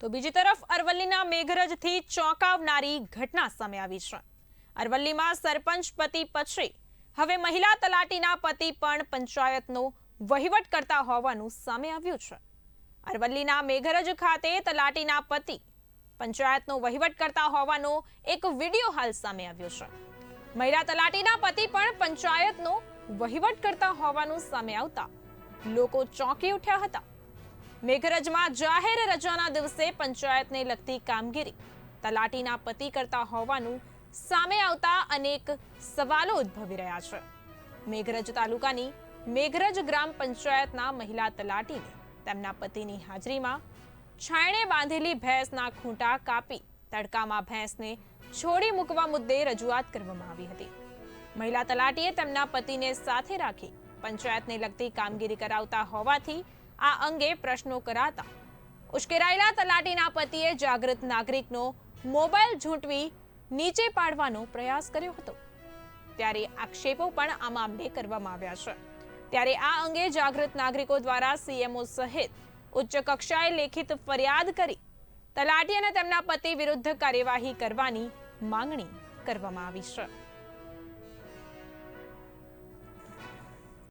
તો બીજી તરફ અરવલ્લીના મેઘરજથી ચોંકાવનારી ઘટના સામે આવી છે. અરવલ્લીમાં સરપંચ પતિ પછી હવે મહિલા તલાટીના પતિ પણ પંચાયતનો વહીવટ કરતા હોવાનું સામે આવ્યું છે. અરવલ્લીના મેઘરજ ખાતે તલાટીના પતિ પંચાયતનો વહીવટ કરતા હોવાનો એક વીડિયો હાલ સામે આવ્યો છે. મહિલા તલાટીના પતિ પણ પંચાયતનો વહીવટ કરતા હોવાનું સામે આવતા લોકો ચોંકી ઉઠ્યા હતા. મેઘરજમાં જાહેર રજાના દિવસે પંચાયતને લગતી કામગીરી. તલાટીના પતિ કરતા હોવાનું સામે આવતા અનેક સવાલો ઉદ્ભવી રહ્યા છે. મેઘરજ તાલુકાની મેઘરજ ગ્રામ પંચાયતના મહિલા તલાટીને તેમના પતિની હાજરીમાં છાયણે બાંધેલી ભેંસના ખૂંટા કાપી તડકામાં ભેંસને છોડી મૂકવા મુદ્દે રજૂઆત કરવામાં આવી હતી. મહિલા તલાટીએ તેમના પતિને સાથે રાખી પંચાયતને લગતી કામગીરી કરાવતા હોવાથી આ અંગે પ્રશ્નો કરાતા ઉશ્કેરાયેલા તલાટીના પતિએ જાગૃત નાગરિકનો મોબાઈલ ઝૂંટવી નીચે પાડવાનો પ્રયાસ કર્યો હતો. ત્યારે આક્ષેપો પણ આ મામલે કરવામાં આવ્યા છે. ત્યારે આ અંગે જાગૃત નાગરિકો દ્વારા સીએમઓ સહિત ઉચ્ચ કક્ષાએ લેખિત ફરિયાદ કરી તલાટી અને તેમના પતિ વિરુદ્ધ કાર્યવાહી કરવાની માંગણી કરવામાં આવી છે.